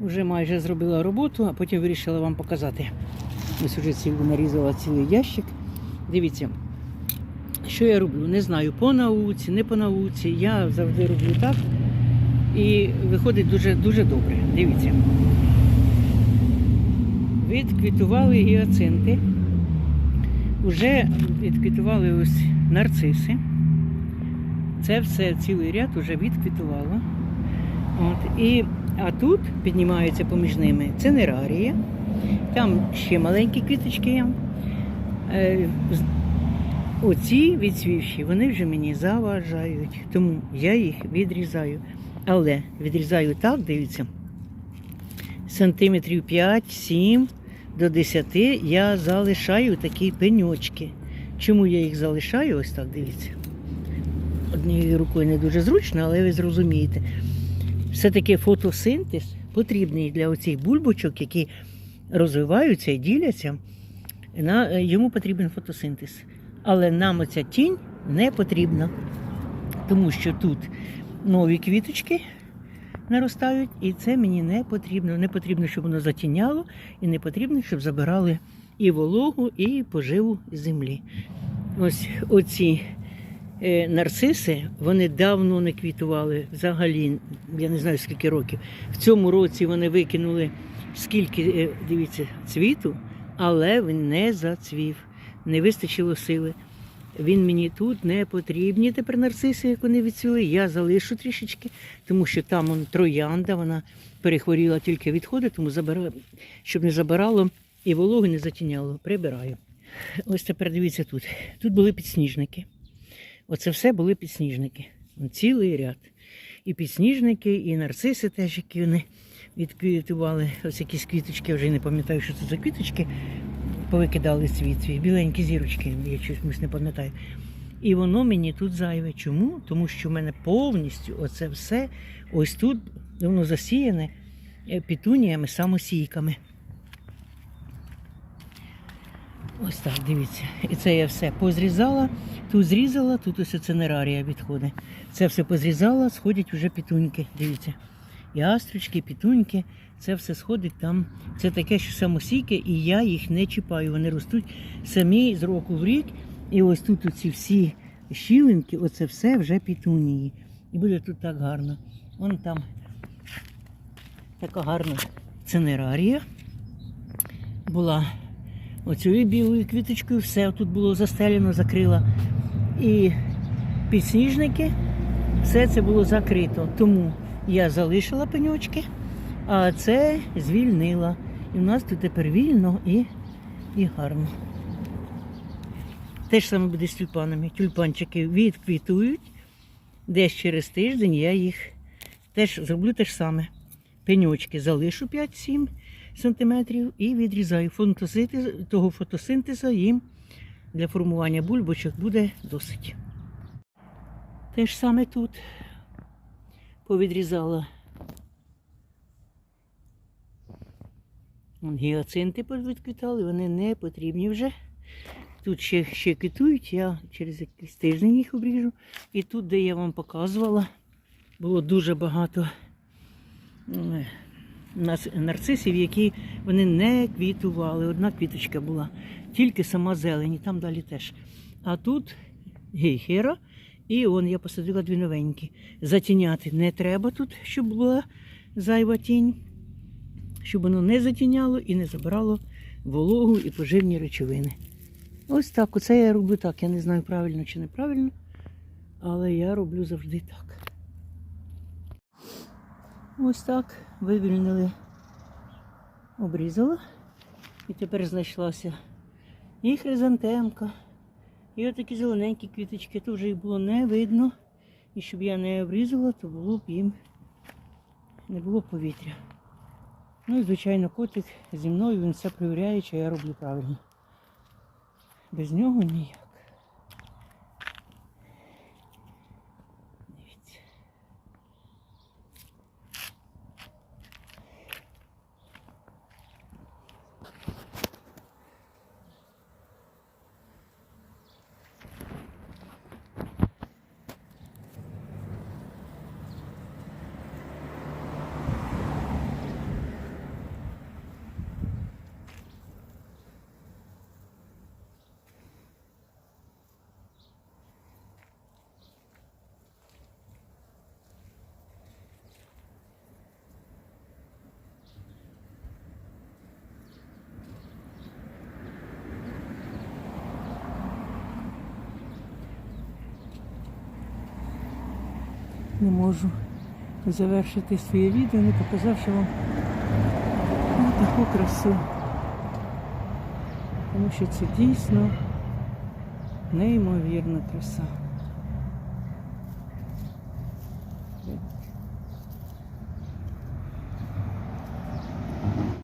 Вже майже зробила роботу, а потім вирішила вам показати. Ось уже цілу нарізала цілий ящик. Дивіться, що я роблю? Не знаю, по науці, не по науці. Я завжди роблю так. І виходить дуже, дуже добре. Дивіться. Відквітували гіацинти. Уже відквітували ось нарциси. Це все цілий ряд вже відквітувало. От, і, а тут піднімаються поміж ними цинерарія. Там ще маленькі квіточки є. Е, Оці відсвівші, вони вже мені заважають, тому я їх відрізаю. Але відрізаю так, дивіться, сантиметрів 5-7 до 10 я залишаю такі пеньочки. Чому я їх залишаю? Ось так, дивіться. Однією рукою не дуже зручно, але ви зрозумієте. Все-таки фотосинтез потрібний для оцих бульбочок, які розвиваються і діляться. На, е, йому потрібен фотосинтез. Але нам оця тінь не потрібна, тому що тут нові квіточки наростають, і це мені не потрібно. Не потрібно, щоб воно затіняло, і не потрібно, щоб забирали і вологу, і поживу землі. Ось оці нарциси, вони давно не квітували взагалі, я не знаю скільки років. В цьому році вони викинули скільки, е, дивіться, цвіту, але він не зацвів, не вистачило сили. Він мені тут не потрібні тепер нарциси, як вони відцвіли. Я залишу трішечки, тому що там он, троянда, вона перехворіла тільки відходи, тому забираю, щоб не забирало і вологу не затіняло. Прибираю. Ось тепер дивіться тут. Тут були підсніжники. Оце все були підсніжники. Цілий ряд. І підсніжники, і нарциси теж, які вони відквітували. Ось якісь квіточки, вже не пам'ятаю, що це за квіточки. Повикидали світ. Біленькі зірочки, я чомусь не пам'ятаю. І воно мені тут зайве. Чому? Тому що в мене повністю оце все ось тут воно засіяне пітуніями, самосійками. Ось так, дивіться. І це я все позрізала, тут зрізала, тут ось цинерарія відходить. Це все позрізала, сходять вже пітуньки. Дивіться. І астрочки, пітуньки, це все сходить там. Це таке, що самосійке, і я їх не чіпаю. Вони ростуть самі з року в рік. І ось тут оці всі щілинки, оце все вже пітунії. І буде тут так гарно. Вон там така гарна цинерарія була оцією білою квіточкою, все тут було застелено, закрила. І підсніжники, все це було закрито. Тому я залишила пеньочки, а це звільнила. І в нас тут тепер вільно і, і гарно. Те ж саме буде з тюльпанами. Тюльпанчики відквітують. Десь через тиждень я їх теж зроблю те ж саме. Пеньочки залишу 5-7 сантиметрів і відрізаю. Фотосинтез, того фотосинтезу їм для формування бульбочок буде досить. Те ж саме тут повідрізала. Гіацинти відквітали, вони не потрібні вже. Тут ще, ще квітують, я через якийсь тиждень їх обріжу. І тут, де я вам показувала, було дуже багато нарцисів, які вони не квітували. Одна квіточка була, тільки сама зелень, і там далі теж. А тут гейхера, і он я посадила дві новенькі. Затіняти не треба тут, щоб була зайва тінь, щоб воно не затіняло і не забирало вологу і поживні речовини. Ось так, оце я роблю так. Я не знаю, правильно чи неправильно, але я роблю завжди так. Ось так вивільнили, обрізала. І тепер знайшлася і хризантемка, і отакі зелененькі квіточки. Тут вже їх було не видно. І щоб я не обрізала, то було б їм не було повітря. Ну і, звичайно, котик зі мною він все перевіряє, чи я роблю правильно. Без нього ніяк. Не можу завершити своє відео, не показавши вам ну, таку красу. Тому що це дійсно неймовірна краса.